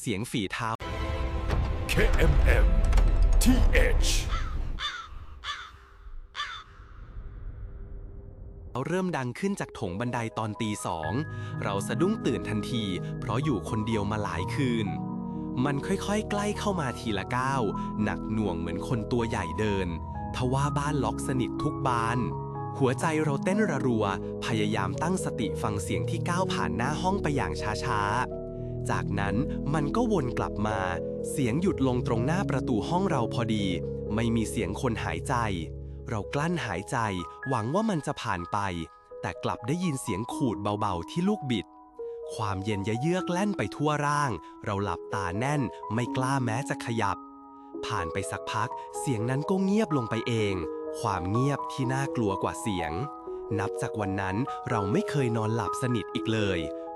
เสียงฝีเท้า KMM TH เริ่มดังขึ้นจากโถงบันไดตอนตีสอง เราสะดุ้งตื่นทันที เพราะอยู่คนเดียวมาหลายคืน มันค่อยๆ ใกล้เข้ามาทีละก้าว หนักหน่วงเหมือนคนตัวใหญ่เดิน ทว่าบ้านล็อกสนิททุกบาน หัวใจเราเต้นระรัว พยายามตั้งสติฟังเสียงที่ก้าวผ่านหน้าห้องไปอย่างช้าๆ จากนั้นมันก็วนกลับมา เสียงหยุดลงตรงหน้าประตูห้องเราพอดี ไม่มีเสียงคนหายใจ เรากลั้นหายใจ หวังว่ามันจะผ่านไป แต่กลับได้ยินเสียงขูดเบาๆที่ลูกบิด ความเย็นยะเยือกแล่นไปทั่วร่าง เราหลับตาแน่น ไม่กล้าแม้จะขยับ ผ่านไปสักพัก เสียงนั้นก็เงียบลงไปเอง ความเงียบที่น่ากลัวกว่าเสียง นับจากวันนั้นเราไม่เคยนอนหลับสนิทอีกเลย